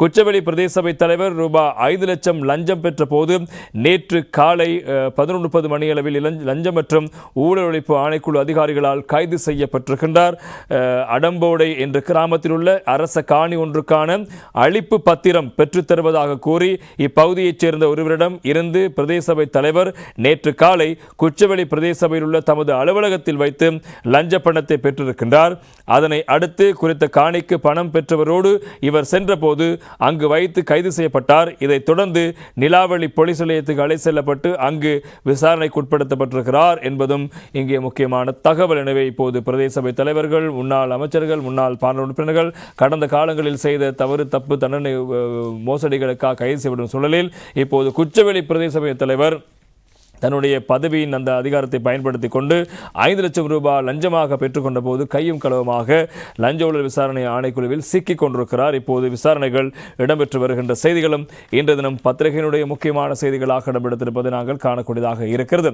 குச்சவெளி பிரதேச சபை தலைவர் ரூபாய் ஐந்து லட்சம் லஞ்சம் பெற்ற போது நேற்று காலை பதினொன்று முப்பது மணியளவில் லஞ்சம் மற்றும் ஊழல் ஒழிப்பு ஆணைக்குழு அதிகாரிகளால் கைது செய்யப்பட்டிருக்கின்றார். அடம்போடை என்ற கிராமத்தில் உள்ள அரச காணி ஒன்றுக்கான அழிப்பு பத்திரம் பெற்றுத்தருவதாக கூறி இப்பகுதியைச் சேர்ந்த ஒருவரிடம் இருந்து பிரதேச சபை தலைவர் நேற்று காலை குச்சவெளி பிரதேச சபையில் உள்ள தமது அலுவலகத்தில் வைத்து லஞ்ச பணத்தை பெற்றிருக்கின்றார். அதனை அடுத்து குறித்த காணிக்கு பணம் பெற்றவரோடு இவர் சென்றபோது அங்கு வைத்து கைது செய்யப்பட்டார். இதைத் தொடர்ந்து நிலாவளி போலீஸ் நிலையத்துக்கு அழை செல்லப்பட்டு அங்கு விசாரணைக்கு உட்படுத்தப்பட்டிருக்கிறார் என்பதும் இங்கே முக்கியமான தகவல். எனவே இப்போது பிரதேச சபை தலைவர்கள் முன்னாள் அமைச்சர்கள் முன்னாள் பாராளுமன்ற உறுப்பினர்கள் கடந்த காலங்களில் செய்த தவறு தப்பு தண்டனை மோசடிகளுக்காக கைது செய்யப்படும் சூழலில் இப்போது குச்சவெளி பிரதேச சபை தலைவர் தன்னுடைய பதவியின் அந்த அதிகாரத்தை பயன்படுத்தி கொண்டு ஐந்து லட்சம் ரூபாய் லஞ்சமாக பெற்றுக்கொண்ட போது கையும் களவுமாக லஞ்ச ஊழல் விசாரணை ஆணைக்குழுவில் சிக்கிக் கொண்டிருக்கிறார். இப்போது விசாரணைகள் இடம்பெற்று வருகின்ற செய்திகளும் இன்று தினம் பத்திரிகையினுடைய முக்கியமான செய்திகளாக இடம்பெடுத்திருப்பதை நாங்கள் காணக்கூடியதாக இருக்கிறது.